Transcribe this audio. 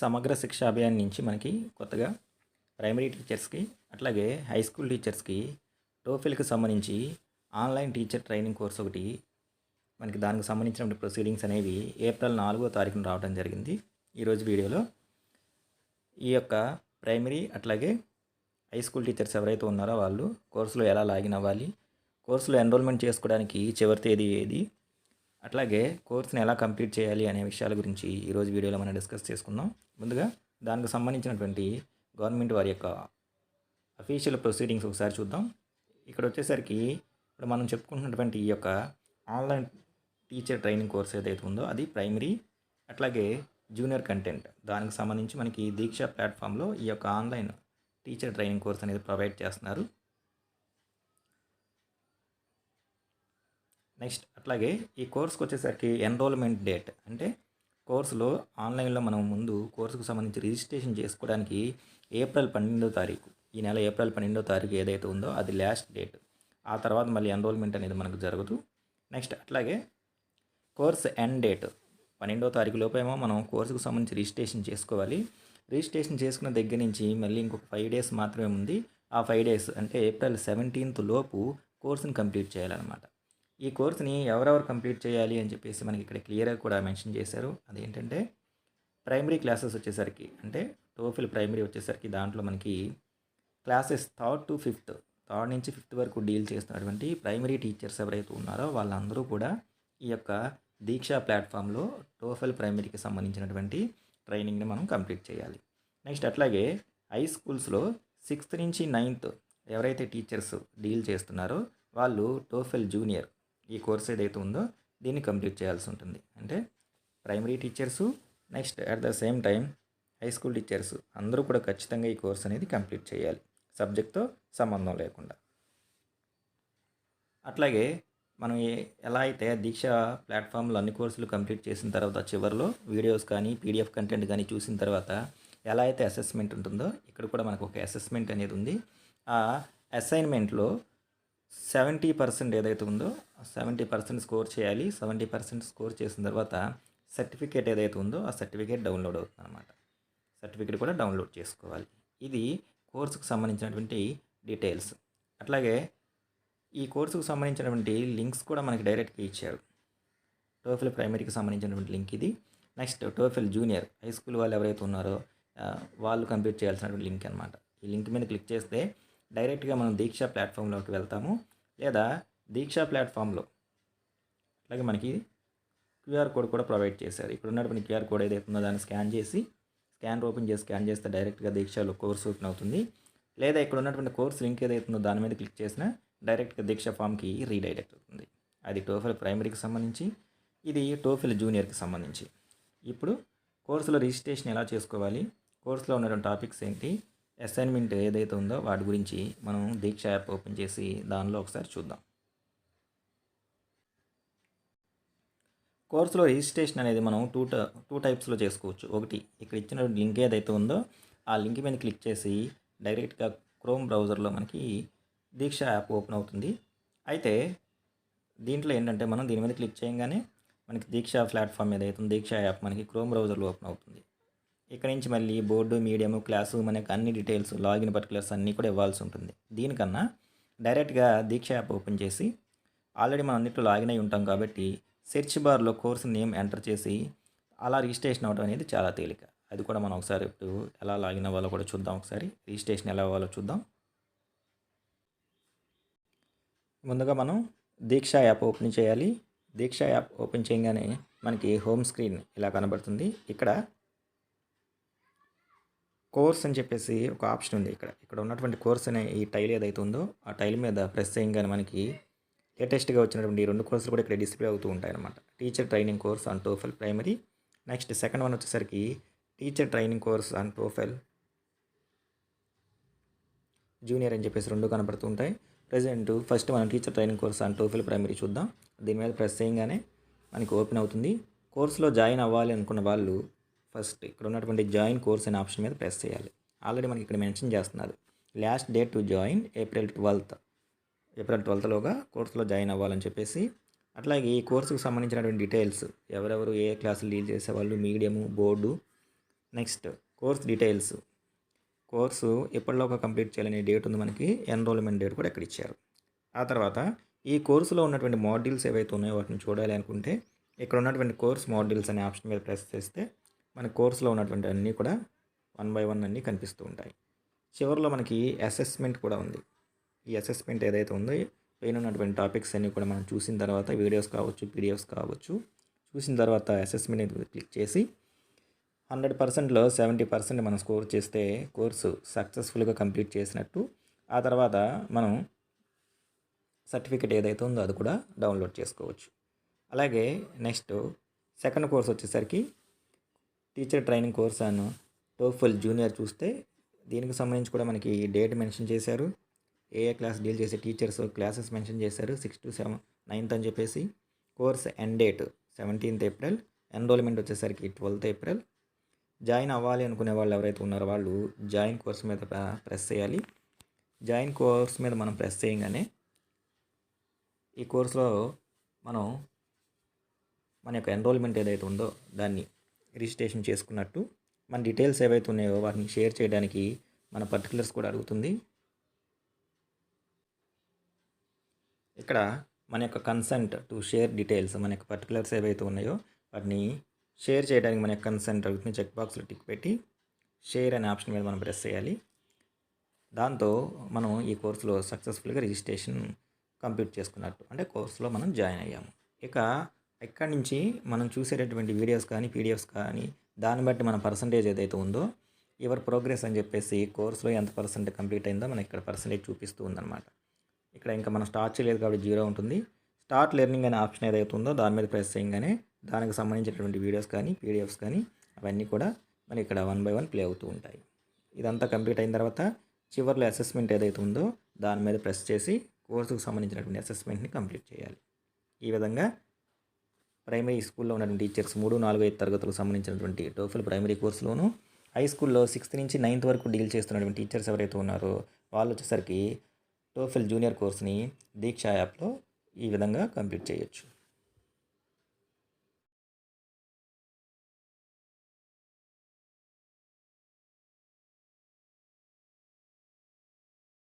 సమగ్ర శిక్షా అభియాన్ నుంచి మనకి కొత్తగా ప్రైమరీ టీచర్స్కి అట్లాగే హై స్కూల్ టీచర్స్కి టోఫిల్కి సంబంధించి ఆన్లైన్ టీచర్ ట్రైనింగ్ కోర్స్ ఒకటి మనకి దానికి సంబంధించిన ప్రొసీడింగ్స్ అనేవి ఏప్రిల్ నాలుగో తారీఖున రావడం జరిగింది. ఈరోజు వీడియోలో ఈ యొక్క ప్రైమరీ అట్లాగే హై స్కూల్ టీచర్స్ ఎవరైతే ఉన్నారో వాళ్ళు కోర్సులో ఎలా లాగిన్ అవ్వాలి కోర్సులో ఎన్రోల్మెంట్ చేసుకోవడానికి చివరి తేదీ ఏది అట్లాగే కోర్స్ని ఎలా కంప్లీట్ చేయాలి అనే విషయాల గురించి ఈరోజు వీడియోలో మనం డిస్కస్ చేసుకుందాం. ముందుగా దానికి సంబంధించినటువంటి గవర్నమెంట్ వారి యొక్క అఫీషియల్ ప్రొసీడింగ్స్ ఒకసారి చూద్దాం. ఇక్కడ వచ్చేసరికి ఇప్పుడు మనం చెప్పుకుంటున్నటువంటి ఈ యొక్క ఆన్లైన్ టీచర్ ట్రైనింగ్ కోర్స్ ఏదైతే ఉందో అది ప్రైమరీ అట్లాగే జూనియర్ కంటెంట్ దానికి సంబంధించి మనకి దీక్ష ప్లాట్ఫామ్లో ఈ యొక్క ఆన్లైన్ టీచర్ ట్రైనింగ్ కోర్స్ అనేది ప్రొవైడ్ చేస్తున్నారు. నెక్స్ట్ అట్లాగే ఈ కోర్స్కి వచ్చేసరికి ఎన్రోల్మెంట్ డేట్. అంటే కోర్సులో ఆన్లైన్లో మనం ముందు కోర్సుకు సంబంధించి రిజిస్ట్రేషన్ చేసుకోవడానికి ఏప్రిల్ పన్నెండో తారీఖు. ఈ నెల ఏప్రిల్ పన్నెండో తారీఖు ఏదైతే ఉందో అది లాస్ట్ డేట్. ఆ తర్వాత మళ్ళీ ఎన్రోల్మెంట్ అనేది మనకు జరగదు నెక్స్ట్ అట్లాగే కోర్స్ ఎండ్ డేట్. పన్నెండో తారీఖు లోపేమో మనం కోర్సుకు సంబంధించి రిజిస్ట్రేషన్ చేసుకోవాలి. రిజిస్ట్రేషన్ చేసుకున్న దగ్గర నుంచి మళ్ళీ ఇంకొక ఫైవ్ డేస్ మాత్రమే ఉంది. ఆ ఫైవ్ డేస్ అంటే ఏప్రిల్ సెవెంటీన్త్ లోపు కోర్సును కంప్లీట్ చేయాలన్నమాట. ఈ కోర్సుని ఎవరెవరు కంప్లీట్ చేయాలి అని చెప్పేసి మనకి ఇక్కడ క్లియర్గా కూడా మెన్షన్ చేశారు. అదేంటంటే ప్రైమరీ క్లాసెస్ వచ్చేసరికి అంటే టోఫిల్ ప్రైమరీ వచ్చేసరికి దాంట్లో మనకి classes third to fifth third నుంచి ఫిఫ్త్ వరకు డీల్ చేస్తున్నటువంటి ప్రైమరీ టీచర్స్ ఎవరైతే ఉన్నారో వాళ్ళందరూ కూడా ఈ యొక్క దీక్షా ప్లాట్ఫామ్లో టోఫెల్ ప్రైమరీకి సంబంధించినటువంటి ట్రైనింగ్ని మనం కంప్లీట్ చేయాలి. నెక్స్ట్ అట్లాగే హై స్కూల్స్లో సిక్స్త్ నుంచి నైన్త్ ఎవరైతే టీచర్స్ డీల్ చేస్తున్నారో వాళ్ళు టోఫెల్ జూనియర్ ఈ కోర్స్ ఏదైతే ఉందో దీన్ని కంప్లీట్ చేయాల్సి ఉంటుంది. అంటే primary teachers next at the same time high school teachers అందరూ కూడా ఖచ్చితంగా ఈ కోర్స్ అనేది కంప్లీట్ చేయాలి. సబ్జెక్ట్తో సంబంధం లేకుండా. అట్లాగే మనం ఎలా అయితే దీక్ష ప్లాట్ఫామ్లో అన్ని కోర్సులు కంప్లీట్ చేసిన తర్వాత చివరిలో వీడియోస్ కానీ పీడిఎఫ్ కంటెంట్ కానీ చూసిన తర్వాత ఎలా అయితే అసెస్మెంట్ ఉంటుందో ఇక్కడ కూడా మనకు ఒక అసెస్మెంట్ అనేది ఉంది. ఆ అసైన్మెంట్లో సెవెంటీ పర్సెంట్ ఏదైతే ఉందో సెవెంటీ పర్సెంట్ స్కోర్ చేయాలి. సెవెంటీ పర్సెంట్ స్కోర్ చేసిన తర్వాత సర్టిఫికేట్ ఏదైతే ఉందో ఆ సర్టిఫికేట్ డౌన్లోడ్ అవుతుంది అనమాట సర్టిఫికేట్ కూడా డౌన్లోడ్ చేసుకోవాలి. ఇది కోర్సుకు సంబంధించినటువంటి డీటెయిల్స్. అట్లాగే ఈ కోర్సుకు సంబంధించినటువంటి లింక్స్ కూడా మనకి డైరెక్ట్గా ఇచ్చారు. టోఫిల్ ప్రైమరీకి సంబంధించినటువంటి లింక్ ఇది. Next TOEFL junior high school వాళ్ళు ఎవరైతే ఉన్నారో వాళ్ళు కంప్లీట్ చేయాల్సినటువంటి లింక్ అనమాట ఈ లింక్ మీద క్లిక్ చేస్తే డైరెక్ట్గా మనం దీక్ష ప్లాట్ఫామ్లోకి వెళ్తాము. లేదా దీక్ష ప్లాట్ఫామ్లో అలాగే మనకి క్యూఆర్ కోడ్ కూడా ప్రొవైడ్ చేశారు. ఇక్కడ ఉన్నటువంటి క్యూఆర్ కోడ్ ఏదైతే ఉందో దాన్ని స్కాన్ చేసి స్కాన్ ఓపెన్ చేసి స్కాన్ చేస్తే డైరెక్ట్గా దీక్షలో కోర్స్ ఓపెన్ అవుతుంది. లేదా ఇక్కడ ఉన్నటువంటి కోర్స్ లింక్ ఏదైతే ఉందో దాని మీద క్లిక్ చేసినా డైరెక్ట్గా దీక్ష ఫామ్కి రీడైరెక్ట్ అవుతుంది. అది టోఫిల్ ప్రైమరీకి సంబంధించి ఇది టోఫెల్ జూనియర్కి సంబంధించి. ఇప్పుడు కోర్సులో రిజిస్ట్రేషన్ ఎలా చేసుకోవాలి? కోర్సులో ఉన్నటువంటి టాపిక్స్ ఏంటి? అసైన్మెంట్ ఏదైతే ఉందో వాటి గురించి మనం దీక్ష యాప్ ఓపెన్ చేసి దానిలో ఒకసారి చూద్దాం. కోర్సులో రిజిస్ట్రేషన్ అనేది మనం టూ టూ టైప్స్లో చేసుకోవచ్చు. ఒకటి ఇక్కడ ఇచ్చిన లింక్ ఏదైతే ఉందో ఆ లింక్ మీద క్లిక్ చేసి డైరెక్ట్గా క్రోమ్ బ్రౌజర్లో మనకి దీక్ష యాప్ ఓపెన్ అవుతుంది. అయితే దీంట్లో ఏంటంటే మనం దీని మీద క్లిక్ చేయగానే మనకి దీక్ష ప్లాట్ఫామ్ ఏదైతే దీక్ష యాప్ మనకి క్రోమ్ బ్రౌజర్లో ఓపెన్ అవుతుంది. ఇక్కడ నుంచి మళ్ళీ బోర్డు మీడియము క్లాసు మనకి అన్ని డీటెయిల్స్ లాగిన్ పర్టికులర్స్ అన్నీ కూడా ఇవ్వాల్సి ఉంటుంది. దీనికన్నా డైరెక్ట్గా దీక్ష యాప్ ఓపెన్ చేసి ఆల్రెడీ మనం అన్నిట్లో లాగిన్ అయి ఉంటాం కాబట్టి సెర్చ్ బార్లో కోర్స్ నేమ్ ఎంటర్ చేసి అలా రిజిస్ట్రేషన్ అవ్వడం అనేది చాలా తేలిక. అది కూడా మనం ఒకసారి ఇప్పుడు ఎలా లాగిన్ అవ్వాలో కూడా చూద్దాం ఒకసారి. రిజిస్ట్రేషన్ ఎలా అవ్వాలో చూద్దాం. ముందుగా మనం దీక్ష యాప్ ఓపెన్ చేయాలి. దీక్ష యాప్ ఓపెన్ చేయగానే మనకి హోమ్ స్క్రీన్ ఇలా కనబడుతుంది. ఇక్కడ కోర్స్ అని చెప్పేసి ఒక ఆప్షన్ ఉంది ఇక్కడ. ఇక్కడ ఉన్నటువంటి కోర్స్ అనే ఈ టైల్ ఏదైతే ఉందో ఆ టైల్ మీద ప్రెస్ చేయగానే మనకి లేటెస్ట్గా వచ్చినటువంటి ఈ రెండు కోర్సులు కూడా ఇక్కడ డిస్ప్లే అవుతూ ఉంటాయన్నమాట. Teacher training course on TOEFL primary. Next second one వచ్చేసరికి teacher training course on TOEFL junior అని చెప్పేసి రెండు కనబడుతూ ఉంటాయి. ప్రజెంట్ ఫస్ట్ మనం teacher training course on TOEFL primary చూద్దాం. దీని మీద ప్రెస్ చేయగానే మనకి ఓపెన్ అవుతుంది. కోర్సులో జాయిన్ అవ్వాలి అనుకున్న వాళ్ళు ఫస్ట్ ఇక్కడ ఉన్నటువంటి జాయిన్ కోర్స్ అనే ఆప్షన్ మీద ప్రెస్ చేయాలి. ఆల్రెడీ మనకి ఇక్కడ మెన్షన్ చేస్తున్నారు. Last date to join April twelfth. April ట్వెల్త్లోగా కోర్సులో జాయిన్ అవ్వాలని చెప్పేసి అట్లాగే ఈ కోర్సుకు సంబంధించినటువంటి డీటెయిల్స్ ఎవరెవరు ఏ క్లాసులు డీల్ చేసేవాళ్ళు medium board next course details. Course ఎప్పటిలోగా కంప్లీట్ చేయాలనే డేట్ ఉంది మనకి ఎన్రోల్మెంట్ డేట్ కూడా ఇక్కడ ఇచ్చారు. ఆ తర్వాత ఈ కోర్సులో ఉన్నటువంటి మాడ్యూల్స్ ఏవైతే ఉన్నాయో వాటిని చూడాలి అనుకుంటే ఇక్కడ ఉన్నటువంటి కోర్స్ మాడ్యూల్స్ అనే ఆప్షన్ మీద ప్రెస్ చేస్తే మన కోర్సులో ఉన్నటువంటి అన్నీ కూడా వన్ బై వన్ అన్నీ కనిపిస్తూ ఉంటాయి. చివరిలో మనకి అసెస్మెంట్ కూడా ఉంది. ఈ అసెస్మెంట్ ఏదైతే ఉందో పైన ఉన్నటువంటి టాపిక్స్ అన్నీ కూడా మనం చూసిన తర్వాత వీడియోస్ కావచ్చు పీడిఎఫ్స్ కావచ్చు చూసిన తర్వాత అసెస్మెంట్ అనేది క్లిక్ చేసి హండ్రెడ్ పర్సెంట్లో సెవెంటీ పర్సెంట్ మనం స్కోర్ చేస్తే కోర్సు సక్సెస్ఫుల్గా కంప్లీట్ చేసినట్టు ఆ తర్వాత మనం సర్టిఫికేట్ ఏదైతే ఉందో అది కూడా డౌన్లోడ్ చేసుకోవచ్చు. అలాగే నెక్స్ట్ సెకండ్ కోర్స్ వచ్చేసరికి teacher training course on TOEFL junior చూస్తే దీనికి సంబంధించి కూడా మనకి డేట్ మెన్షన్ చేశారు. ఏ ఏ క్లాస్ డీల్ చేసే టీచర్స్ క్లాసెస్ మెన్షన్ చేశారు. సిక్స్ టు సెవెన్ నైన్త్ అని చెప్పేసి course end date seventeenth April enrolment వచ్చేసరికి ట్వెల్త్ ఏప్రిల్ జాయిన్ అవ్వాలి అనుకునే వాళ్ళు ఎవరైతే ఉన్నారో వాళ్ళు జాయిన్ కోర్స్ మీద ప్రెస్ చేయాలి. జాయిన్ కోర్స్ మీద మనం ప్రెస్ చేయగానే ఈ కోర్సులో మనం మన యొక్క ఎన్రోల్మెంట్ ఏదైతే ఉందో దాన్ని రిజిస్ట్రేషన్ చేసుకున్నట్టు మన డీటెయిల్స్ ఏవైతే ఉన్నాయో వాటిని షేర్ చేయడానికి మన పర్టికులర్స్ కూడా అడుగుతుంది. ఇక్కడ మన యొక్క కన్సెంట్ టు షేర్ డీటెయిల్స్ మన యొక్క పర్టికులర్స్ ఏవైతే ఉన్నాయో వాటిని షేర్ చేయడానికి మన యొక్క కన్సెంట్ అడుగుతుంది చెక్ బాక్స్లో టిక్ పెట్టి షేర్ అనే ఆప్షన్ మీద మనం ప్రెస్ చేయాలి. దాంతో మనం ఈ కోర్సులో సక్సెస్ఫుల్గా రిజిస్ట్రేషన్ కంప్లీట్ చేసుకున్నట్టు అంటే కోర్సులో మనం జాయిన్ అయ్యాము. ఇక ఎక్కడి నుంచి మనం చూసేటటువంటి వీడియోస్ కానీ పీడిఎఫ్స్ కానీ దాన్ని బట్టి మన పర్సంటేజ్ ఏదైతే ఉందో ఎవరి ప్రోగ్రెస్ అని చెప్పేసి కోర్సులో ఎంత పర్సెంట్ కంప్లీట్ అయిందో మనకి ఇక్కడ పర్సంటేజ్ చూపిస్తూ ఉందన్నమాట. ఇక్కడ ఇంకా మనం స్టార్ట్ చేయలేదు కాబట్టి జీరో ఉంటుంది. స్టార్ట్ లెర్నింగ్ అనే ఆప్షన్ ఏదైతే ఉందో దాని మీద ప్రెస్ చేయగానే దానికి సంబంధించినటువంటి వీడియోస్ కానీ పీడిఎఫ్స్ కానీ అవన్నీ కూడా మనకి ఇక్కడ వన్ బై వన్ ప్లే అవుతూ ఉంటాయి. ఇదంతా కంప్లీట్ అయిన తర్వాత చివరిలో అసెస్మెంట్ ఏదైతే ఉందో దాని మీద ప్రెస్ చేసి కోర్సుకు సంబంధించినటువంటి అసెస్మెంట్ని కంప్లీట్ చేయాలి. ఈ విధంగా ప్రైమరీ స్కూల్లో ఉన్నటువంటి టీచర్స్ మూడు నాలుగు ఐదు తరగతులకు సంబంధించినటువంటి టోఫిల్ ప్రైమరీ కోర్సులోను హై స్కూల్లో సిక్స్త్ నుంచి నైన్త్ వరకు డీల్ చేస్తున్నటువంటి టీచర్స్ ఎవరైతే ఉన్నారో వాళ్ళు వచ్చేసరికి టోఫెల్ జూనియర్ కోర్స్ని దీక్ష యాప్లో ఈ విధంగా కంప్లీట్ చేయొచ్చు.